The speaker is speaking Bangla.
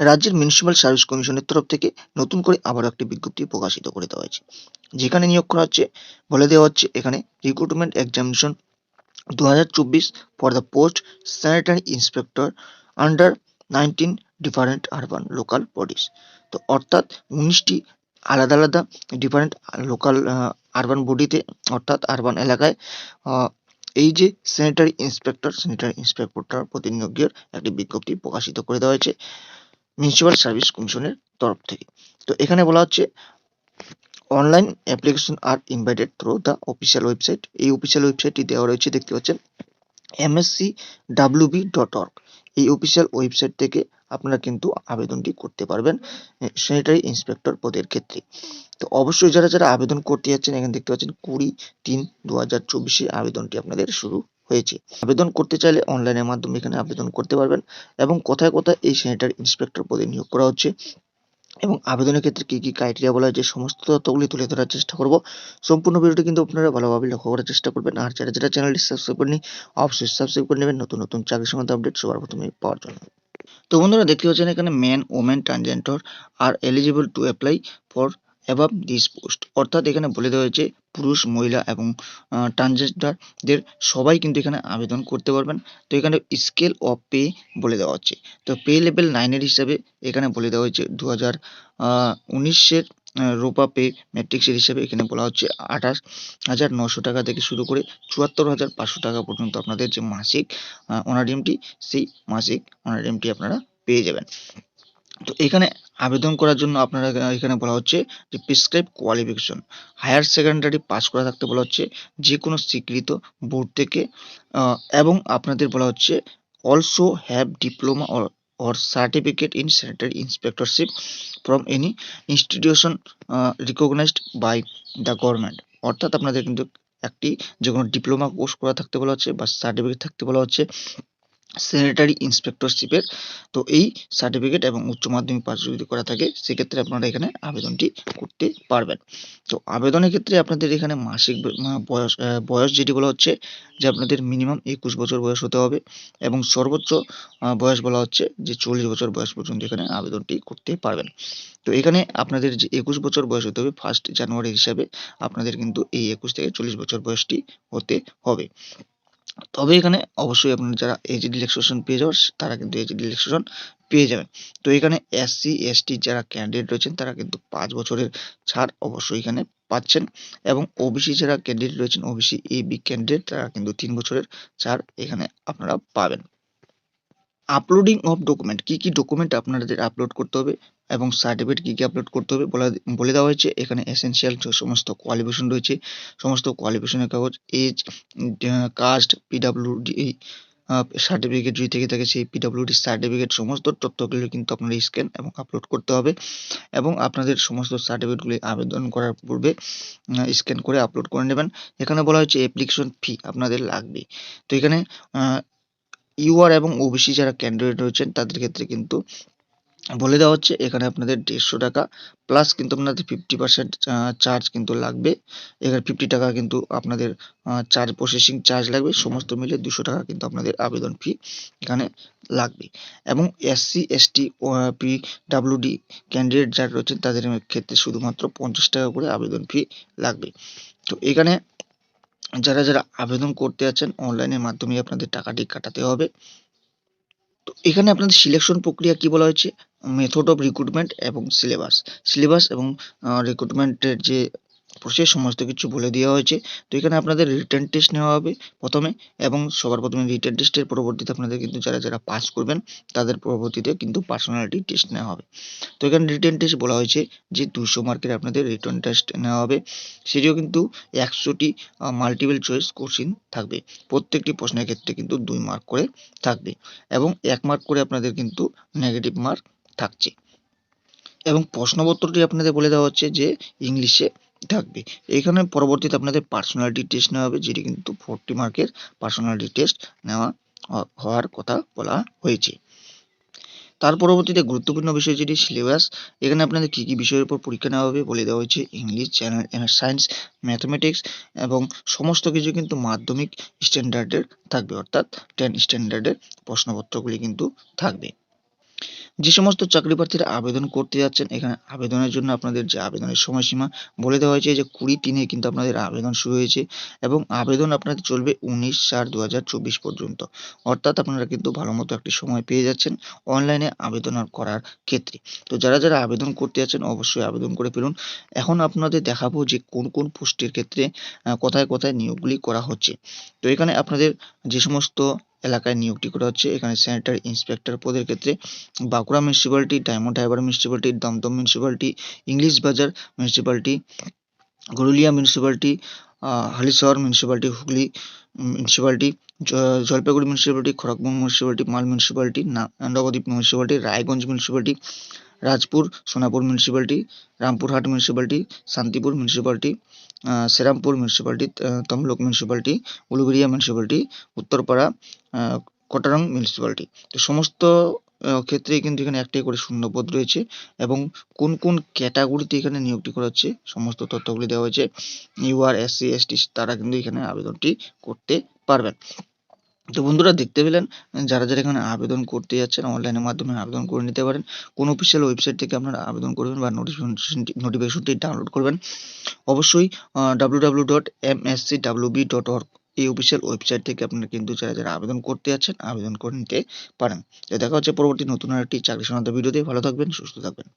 রাজ্যের মিউনিসিপ্যাল সার্ভিস কমিশনের তরফ থেকে নতুন করে আবারও একটি বিজ্ঞপ্তি প্রকাশিত করে দেওয়া হয়েছে। যেখানে নিয়োগ করা হচ্ছে, বলে দেওয়া হচ্ছে এখানে রিক্রুটমেন্ট এক্সামিনেশন দু হাজার চব্বিশ for the post sanitary inspector under nineteen different urban local bodies তো অর্থাৎ উনিশটি আলাদা আলাদা ডিফারেন্ট লোকাল আরবান বডিতে অর্থাৎ আরবান এলাকায় এই যে স্যানিটারি ইন্সপেক্টর স্যানিটারি ইন্সপেক্টর প্রতিনিয়োগের একটি বিজ্ঞপ্তি প্রকাশিত করে দেওয়া হয়েছে। মিউনিসিপ্যাল সার্ভিস কমিশনের তরফ থেকে। তো এখানে বলা হচ্ছে online application are invited through the official website এই অফিসিয়াল ওয়েবসাইটটি দেওয়া রয়েছে, দেখতে পাচ্ছেন এমএসসি ডাব্লিউবি ডট অর্গ এই অফিসিয়াল ওয়েবসাইট থেকে আপনারা কিন্তু আবেদনটি করতে পারবেন স্যানিটারি ইন্সপেক্টর পদের ক্ষেত্রে। তো অবশ্যই যারা যারা আবেদন করতে যাচ্ছেন, এখানে দেখতে পাচ্ছেন কুড়ি তিন দু হাজার চব্বিশে আবেদনটি আপনাদের শুরু হয়েছে। আবেদন করতে চাইলে অনলাইনের মাধ্যমে এখানে আবেদন করতে পারবেন এবং কোথায় কোথায় এই স্যানিটারি ইন্সপেক্টর পদে নিয়োগ করা হচ্ছে এবং আবেদনের ক্ষেত্রে কী কী ক্রাইটেরিয়া বলা হয়েছে সমস্ত তথ্যগুলি তুলে ধরার চেষ্টা করব। সম্পূর্ণ ভিডিওটি কিন্তু আপনারা ভালোভাবে লক্ষ্য করার চেষ্টা করবেন। আর যারা যারা চ্যানেলটি সাবস্ক্রাইব করেনি অবশ্যই সাবস্ক্রাইব করে নেবেন। নতুন নতুন চাকরি সংক্রান্ত আপডেট সবার প্রথমে পাওয়ার জন্য। তো বন্ধুরা, দেখতে পাচ্ছেন এখানে man women transgender are eligible to apply for above this post অর্থাৎ এখানে বলে দেওয়া হয়েছে, পুরুষ, মহিলা এবং ট্রানজেন্ডারদের সবাই কিন্তু এখানে আবেদন করতে পারবেন। তো এখানে স্কেল অফ পে বলে দেওয়া হচ্ছে। তো পে লেভেল নাইনের হিসাবে এখানে বলে দেওয়া হয়েছে দু হাজার উনিশের রোপা পে ম্যাট্রিক্সের হিসাবে এখানে বলা হচ্ছে আঠাশ হাজার নশো টাকা থেকে শুরু করে চুয়াত্তর হাজার পাঁচশো টাকা পর্যন্ত আপনাদের যে মাসিক অনারিমটি সেই মাসিক অনারিমটি আপনারা পেয়ে যাবেন। তো এখানে আবেদন করার জন্য আপনারা এখানে বলা হচ্ছে যে prescribe qualification higher secondary pass করা থাকতে বলা হচ্ছে যে কোনো স্বীকৃত বোর্ড থেকে এবং আপনাদের বলা হচ্ছে also have diploma or certificate in sanitary inspectorship from any institution uh, recognized by the government. অর্থাৎ আপনাদের কিন্তু একটি যে কোনো ডিপ্লোমা কোর্স করা থাকতে বলা হচ্ছে বা সার্টিফিকেট থাকতে বলা হচ্ছে স্যানিটারি ইন্সপেক্টরশিপের তো এই সার্টিফিকেট এবং উচ্চ মাধ্যমিক পাস যদি করা থাকে, সেক্ষেত্রে আপনারা এখানে আবেদনটি করতে পারবেন। তো আবেদনের ক্ষেত্রে আপনাদের এখানে মাসিক বয়স বয়স যেটি বলা হচ্ছে, যে আপনাদের মিনিমাম একুশ বছর বয়স হতে হবে এবং সর্বোচ্চ বয়স বলা হচ্ছে যে চল্লিশ বছর বয়স পর্যন্ত এখানে আবেদনটি করতে পারবেন। তো এখানে আপনাদের যে একুশ বছর বয়স হতে হবে ফার্স্ট জানুয়ারি হিসাবে আপনাদের কিন্তু এই একুশ থেকে চল্লিশ বছর বয়সটি হতে হবে। তবে এখানে অবশ্যই আপনার যারা এজ রিল্যাক্সেশন পেয়ে যাওয়ার তারা কিন্তু এজ রিল্যাক্সেশন পেয়ে যাবেন। তো এখানে এসসি এসটি যারা ক্যান্ডিডেট রয়েছেন, তারা কিন্তু পাঁচ বছরের ছাড় অবশ্যই এখানে পাচ্ছেন। এবং ওবিসি যারা ক্যান্ডিডেট রয়েছেন ওবিসি এ বি ক্যান্ডিডেট তারা কিন্তু তিন বছরের ছাড় এখানে আপনারা পাবেন। আপলোডিং অফ ডকুমেন্ট কি কি ডকুমেন্ট আপনাদের আপলোড করতে হবে এবং সার্টিফিকেট কি কি আপলোড করতে হবে বলা দেওয়া হয়েছে। এখানে এসেন্সিয়াল যে সমস্ত কোয়ালিফিকেশন রয়েছে, সমস্ত কোয়ালিফিকেশনের কাগজ এজ কাস্ট পিডাব্লিউডি সার্টিফিকেট যদি থেকে থাকে সেই পিডাব্লিউডি সার্টিফিকেট সমস্ত তথ্যগুলো কিন্তু আপনার স্ক্যান এবং আপলোড করতে হবে এবং আপনাদের সমস্ত সার্টিফিকেটগুলি আবেদন করার পূর্বে স্ক্যান করে আপলোড করে নেবেন। এখানে বলা হয়েছে অ্যাপ্লিকেশন ফি আপনাদের লাগবে। তো এখানে ইউআর এবং ওবিসি যারা ক্যান্ডিডেট রয়েছেন, তাদের ক্ষেত্রে কিন্তু বলে দেওয়া হচ্ছে, এখানে আপনাদের দেড়শো টাকা প্লাস কিন্তু আপনাদের ফিফটি পার্সেন্ট চার্জ কিন্তু লাগবে। এখানে ফিফটি টাকা কিন্তু আপনাদের চার্জ প্রসেসিং চার্জ লাগবে। সমস্ত মিলে দুশো টাকা কিন্তু আপনাদের আবেদন ফি এখানে লাগবে। এবং SC ST P WD candidate যারা রয়েছেন, তাদের ক্ষেত্রে শুধুমাত্র পঞ্চাশ টাকা করে আবেদন ফি লাগবে। তো এখানে যারা যারা আবেদন করতে আছেন অনলাইনের মাধ্যমে আপনাদের টাকাটি কাটাতে হবে। তো এখানে আপনাদের সিলেকশন প্রক্রিয়া কি বলা হয়েছে? মেথড অফ রিক্রুটমেন্ট এবং সিলেবাস সিলেবাস এবং রিক্রুটমেন্টের যে প্রসেস সমস্ত কিছু বলে দেওয়া হয়েছে। তো এখানে আপনাদের রিটার্ন টেস্ট নেওয়া হবে প্রথমে এবং সবার প্রথমে রিটার্ন টেস্টের পরবর্তীতে আপনাদের কিন্তু যারা যারা পাস করবেন, তাদের পরবর্তীতে কিন্তু পার্সোনালিটি টেস্ট নেওয়া হবে। তো এখানে রিটার্ন টেস্ট বলা হয়েছে যে দুশো মার্কের আপনাদের রিটার্ন টেস্ট নেওয়া হবে। সেটিও কিন্তু একশোটি মাল্টিপল চয়েস কোশ্চিন থাকবে। প্রত্যেকটি প্রশ্নের ক্ষেত্রে কিন্তু দুই মার্ক করে থাকবে এবং এক মার্ক করে আপনাদের কিন্তু নেগেটিভ মার্ক থাকছে। এবং প্রশ্নপত্রটি আপনাদের বলে দেওয়া হচ্ছে যে ইংলিশে থাকবে। এখানে পরবর্তীতে আপনাদের পার্সোনালিটি টেস্ট নেওয়া হবে, যেটি কিন্তু ফোরটি মার্কের পার্সোনালিটি টেস্ট নেওয়া হওয়ার কথা বলা হয়েছে। তার পরবর্তীতে গুরুত্বপূর্ণ বিষয় যেটি সিলেবাস এখানে আপনাদের কী কী বিষয়ের উপর পরীক্ষা নেওয়া হবে বলে দেওয়া হয়েছে ইংলিশ জেনারেল সায়েন্স ম্যাথমেটিক্স এবং সমস্ত কিছু কিন্তু মাধ্যমিক স্ট্যান্ডার্ডের থাকবে, অর্থাৎ টেন স্ট্যান্ডার্ডের প্রশ্নপত্রগুলি কিন্তু থাকবে। যে সমস্ত চাকরি প্রার্থীরা আবেদন করতে যাচ্ছেন, এখানে আবেদনের জন্য আপনাদের যে আবেদনের সময়সীমা, বলে দেওয়া হয়েছে যে কুড়ি তিনে কিন্তু আপনাদের আবেদন শুরু হয়েছে এবং আবেদন আপনাদের চলবে উনিশ চার দু পর্যন্ত। অর্থাৎ আপনারা কিন্তু ভালো মতো একটি সময় পেয়ে যাচ্ছেন অনলাইনে আবেদন করার ক্ষেত্রে। তো যারা যারা আবেদন করতে যাচ্ছেন, অবশ্যই আবেদন করে ফেলুন। এখন আপনাদের দেখাবো যে কোন কোন পোস্টের ক্ষেত্রে কোথায় কোথায় নিয়োগগুলি করা হচ্ছে। তো এখানে আপনাদের যে সমস্ত এলাকায় নিয়োগটি করা হচ্ছে। এখানে স্যানিটারি ইন্সপেক্টর পদের ক্ষেত্রে Bankura municipality Diamond Harbour municipality Dumdum municipality English Bazar municipality Garulia municipality Halisahar municipality Hooghly municipality Jalpaiguri municipality Kharagpur municipality Mal municipality Nabadwip municipality Raiganj municipality Rajpur Sonarpur municipality Rampurhat municipality Santipur municipality Serampore municipality Tamluk municipality Uluberia municipality Uttarpara Kotrung municipality তো সমস্ত ক্ষেত্রেই কিন্তু এখানে একটাই করে শূন্যপদ রয়েছে এবং কোন কোন ক্যাটাগরিতে এখানে নিয়োগটি করা হচ্ছে, সমস্ত তথ্যগুলি দেওয়া হয়েছে। ইউআর এসসি এসটি তারা কিন্তু এখানে আবেদনটি করতে পারবেন। তো বন্ধুরা দেখতে পেলেন, যারা যারা এখানে আবেদন করতে যাচ্ছেন অনলাইনের মাধ্যমে আবেদন করে নিতে পারেন। কোন অফিসিয়াল ওয়েবসাইট থেকে আপনারা আবেদন করবেন বা নোটিফিকেশনটি নোটিফিকেশনটি ডাউনলোড করবেন, অবশ্যই W dot M S C W dot এই অফিসিয়াল ওয়েবসাইট থেকে আপনারা কিন্তু যারা যারা আবেদন করতে যাচ্ছেন, আবেদন করে নিতে পারেন। দেখা হচ্ছে পরবর্তী নতুন একটি চাকরি সংক্রান্ত ভিডিওতে ভালো থাকবেন, সুস্থ থাকবেন।